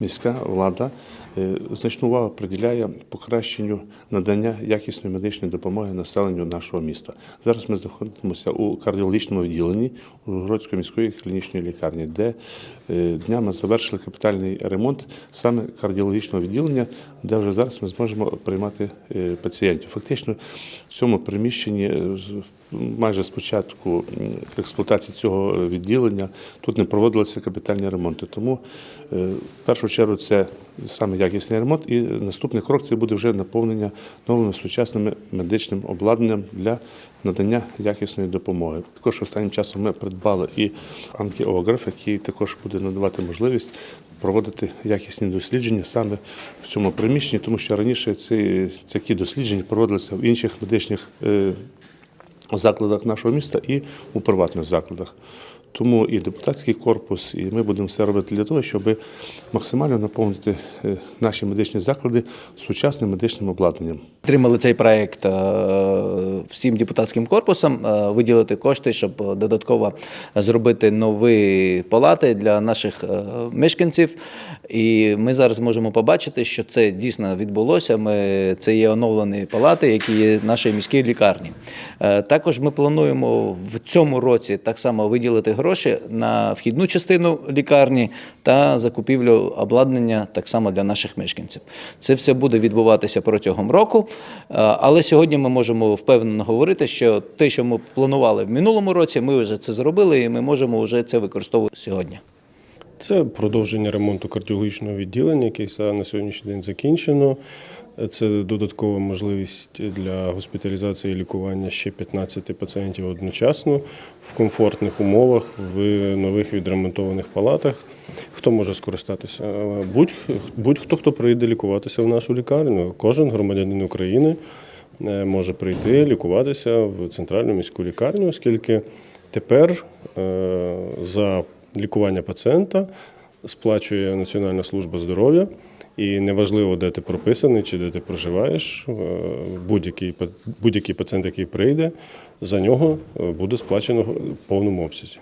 Міська влада значну увагу приділяє покращенню надання якісної медичної допомоги населенню нашого міста. Зараз ми знаходимося у кардіологічному відділенні Ужгородської міської клінічної лікарні, де е, днями завершили капітальний ремонт саме кардіологічного відділення, де вже зараз ми зможемо приймати е, пацієнтів. Фактично в цьому приміщенні е, майже з початку експлуатації цього відділення тут не проводилися капітальні ремонти. Тому е, в першу чергу це саме якісний ремонт, і наступний крок це буде вже наповнення новими сучасними медичним обладнанням для надання якісної допомоги. Також останнім часом ми придбали і ангіограф, який також буде надавати можливість проводити якісні дослідження саме в цьому приміщенні, тому що раніше ці такі дослідження проводилися в інших медичних е, закладах нашого міста і у приватних закладах. Тому і депутатський корпус, і ми будемо все робити для того, щоб максимально наповнити е, наші медичні заклади сучасним медичним обладнанням. Підтримали цей проект е, всім депутатським корпусом, е, виділити кошти, щоб додатково зробити нові палати для наших мешканців. І ми зараз можемо побачити, що це дійсно відбулося. Ми, це є оновлені палати, які є в нашій міській лікарні. Також ми плануємо в цьому році так само виділити гроші на вхідну частину лікарні та закупівлю обладнання так само для наших мешканців. Це все буде відбуватися протягом року. Е, Але сьогодні ми можемо впевнено говорити, що те, що ми планували в минулому році, ми вже це зробили, і ми можемо вже це використовувати сьогодні. Це продовження ремонту кардіологічного відділення, який на сьогоднішній день закінчено. Це додаткова можливість для госпіталізації і лікування ще 15 пацієнтів одночасно в комфортних умовах в нових відремонтованих палатах. Хто може скористатися? Будь, будь-хто, хто прийде лікуватися в нашу лікарню. Кожен громадянин України е, може прийти лікуватися в центральну міську лікарню, оскільки тепер е, за лікування пацієнта сплачує Національна служба здоров'я. І неважливо, де ти прописаний чи де ти проживаєш, е, будь-який, будь-який пацієнт, який прийде, за нього е, буде сплачено в повному обсязі.